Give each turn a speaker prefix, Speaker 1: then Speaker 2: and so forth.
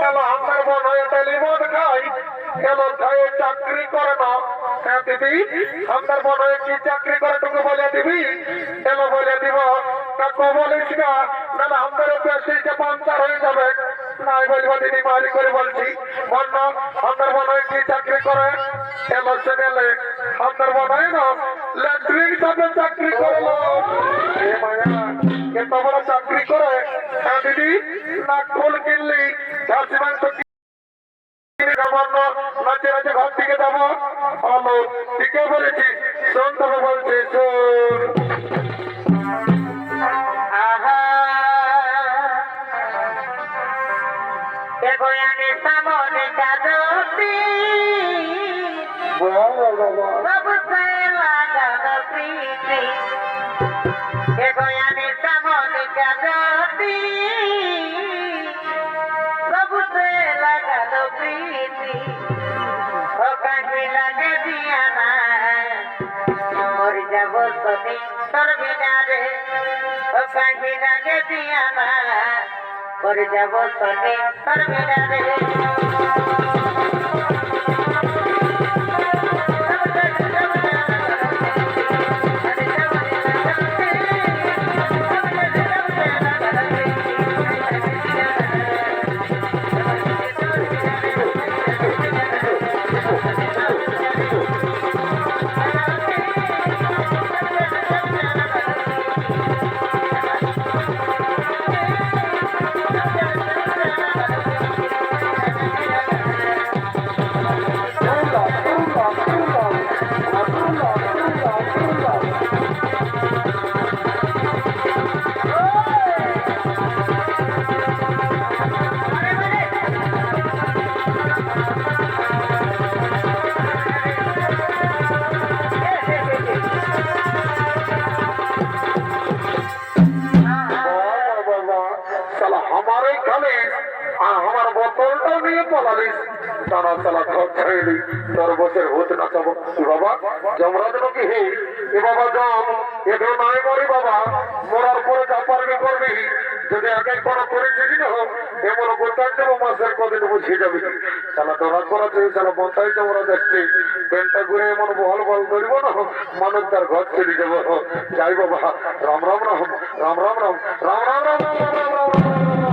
Speaker 1: কেন আমার মনে খাই। খায় চাকরি করে না। হ্যাঁ দিদি? আমার মনে কি চাকরি করে তোকে বলে দিবি? কেন বলে দিব? কাকু না। না আমার পেশিটা পাঞ্চার হয়ে যাবে। নাই বলব করে বলছি। বন্য আমার মনে কি চাকরি করে? কেন চ্যানেলে আমার মনে হয় না? ল্যাট্রিক চাকরি করল এত বড় চাকরি করে হ্যাঁ দিদি? নাকফুল কিনলি ঝাড়সিমান্ত নাচে নাচে ঘর থেকে যাব। ভালো ঠিকে বলেছি। শোন তবে বলছি, শোন।
Speaker 2: সামনে
Speaker 1: কাজী বাবা
Speaker 2: গোস্বী তোর বিনারে ও সাহি করে যাব সবে তোর বিনারে
Speaker 1: খালি মানুষ তার ঘর চলে যাব যাই বাবা রাম রাম রাম রাম রাম রাম রাম রাম রাম রাম রাম রাম রাম।